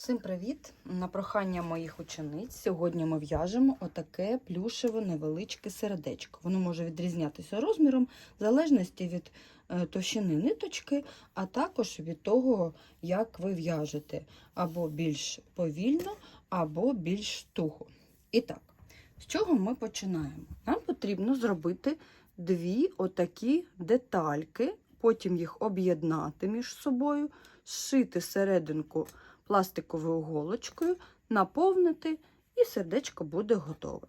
Всім привіт! На прохання моїх учениць сьогодні ми в'яжемо отаке плюшеве невеличке сердечко. Воно може відрізнятися розміром в залежності від е, товщини ниточки, а також від того, як ви в'яжете, або більш повільно, або більш туго. І так, з чого ми починаємо? Нам потрібно зробити дві отакі детальки, потім їх об'єднати між собою, зшити серединку пластиковою голочкою, наповнити, і сердечко буде готове.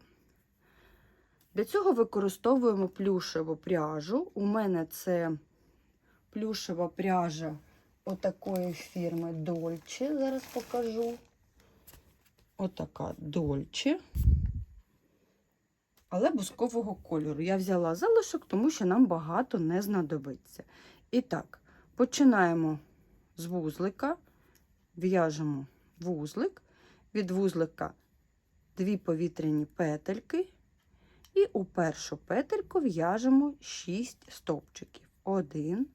Для цього використовуємо плюшеву пряжу. У мене це плюшева пряжа отакої фірми Dolce. Зараз покажу. Отака Dolce. Але бускового кольору. Я взяла залишок, тому що нам багато не знадобиться. І так, починаємо з вузлика в'яжемо вузлик, від вузлика дві повітряні петельки, і у першу петельку в'яжемо 6 стовпчиків. 1,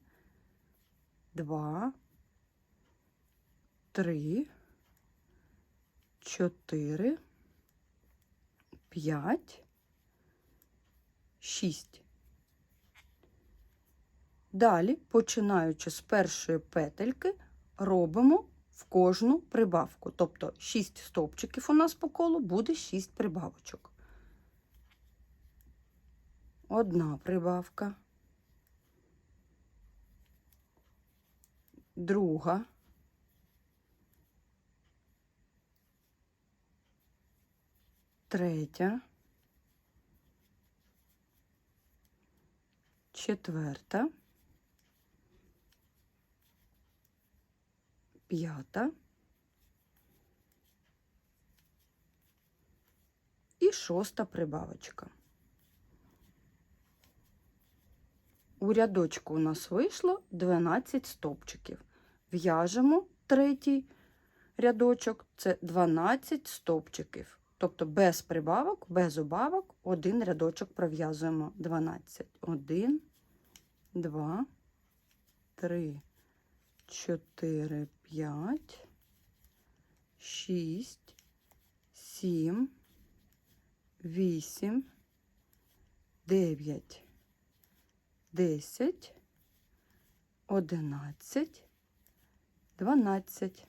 2, 3, 4, 5, 6. Далі, починаючи з першої петельки, робимо в кожну прибавку. Тобто 6 стовпчиків у нас по колу буде 6 прибавочок. Одна прибавка, друга, третя, четверта. П'ята і шоста прибавочка. У рядочку у нас вийшло 12 стовпчиків. В'яжемо третій рядочок це 12 стовпчиків. Тобто без прибавок, без убавок, один рядочок пров'язуємо 12. 1, 2, 3, 4, 5, 6, 7, 8, 9, 10, 11, 12.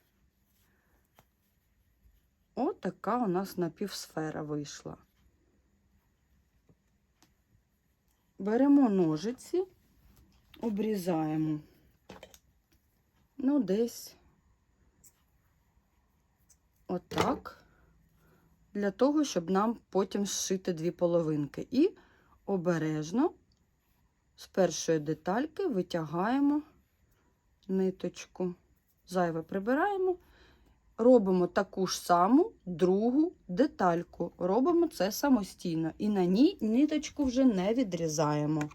Отака у нас напівсфера вийшла. Беремо ножиці, обрізаємо ну, десь отак, для того, щоб нам потім зшити дві половинки. І обережно з першої детальки витягаємо ниточку, зайве прибираємо, робимо таку ж саму другу детальку. Робимо це самостійно. І на ній ниточку вже не відрізаємо.